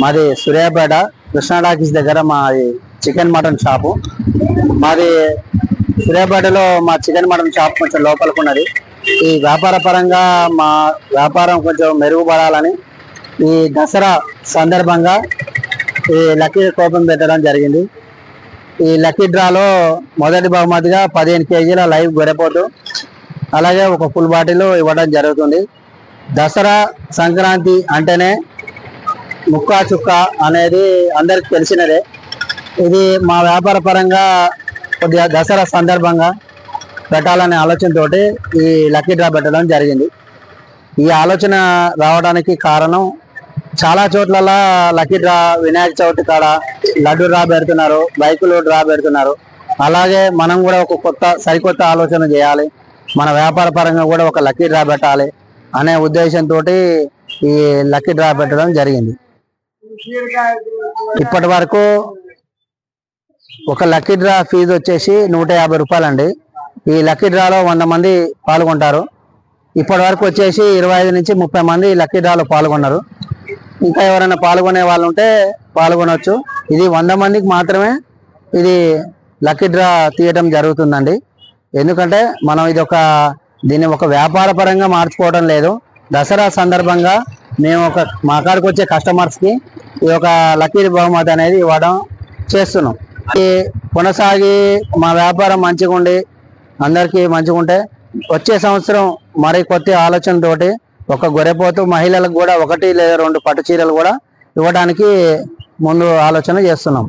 మాది సూర్యాపేట కృష్ణా టాకీస్ దగ్గర మాది చికెన్ మటన్ షాపు. మాది సూర్యాపేటలో మా చికెన్ మటన్ షాప్ కొంచెం లోపలికి ఉన్నది. ఈ వ్యాపార పరంగా మా వ్యాపారం కొంచెం మెరుగుపడాలని ఈ దసరా సందర్భంగా ఈ లక్కీ కోపం పెట్టడం జరిగింది. ఈ లక్కీ డ్రాలో మొదటి బహుమతిగా పదిహేను కేజీల లైవ్ గొర్రెపోతు అలాగే ఒక ఫుల్ బాటిల్ ఇవ్వడం జరుగుతుంది. దసరా సంక్రాంతి అంటేనే ముక్కా చుక్క అనేది అందరికి తెలిసినదే. ఇది మా వ్యాపార పరంగా కొద్దిగా దసరా సందర్భంగా పెట్టాలనే ఆలోచనతోటి ఈ లక్కీ డ్రా పెట్టడం జరిగింది. ఈ ఆలోచన రావడానికి కారణం చాలా చోట్ల లక్కీ డ్రా వినాయక చవితి కాడ లడ్డు డ్రా పెడుతున్నారు బైకులు డ్రా పెడుతున్నారు. అలాగే మనం కూడా ఒక కొత్త సరికొత్త ఆలోచన చేయాలి. మన వ్యాపార పరంగా కూడా ఒక లక్కీ డ్రా పెట్టాలి అనే ఉద్దేశంతో ఈ లక్కీ డ్రా పెట్టడం జరిగింది. ఇప్పటి వరకు ఒక లక్కీ డ్రా ఫీజు వచ్చేసి నూట యాభై రూపాయలండి. ఈ లక్కీ డ్రాలో వంద మంది పాల్గొంటారు. ఇప్పటి వరకు వచ్చేసి ఇరవై ఐదు నుంచి ముప్పై మంది లక్కీ డ్రాలో పాల్గొన్నారు. ఇంకా ఎవరైనా పాల్గొనే వాళ్ళు ఉంటే పాల్గొనవచ్చు ఇది వంద మందికి మాత్రమే ఇది లక్కీ డ్రా తీయటం జరుగుతుందండి. ఎందుకంటే మనం ఇది ఒక దీన్ని ఒక వ్యాపార పరంగా మార్చుకోవడం లేదు. దసరా సందర్భంగా మేము ఒక మా కాడికి వచ్చే కస్టమర్స్కి ఈ యొక్క లక్కీ బహుమతి అనేది ఇవ్వడం చేస్తున్నాం. ఈ కొనసాగి మా వ్యాపారం మంచిగా ఉండి అందరికీ మంచిగా ఉంటే వచ్చే సంవత్సరం మరి కొత్త ఆలోచనతోటి ఒక గొర్రెపోతు మహిళలకు కూడా ఒకటి లేదా రెండు పట్టు చీరలు కూడా ఇవ్వడానికి ముందు ఆలోచన చేస్తున్నాం.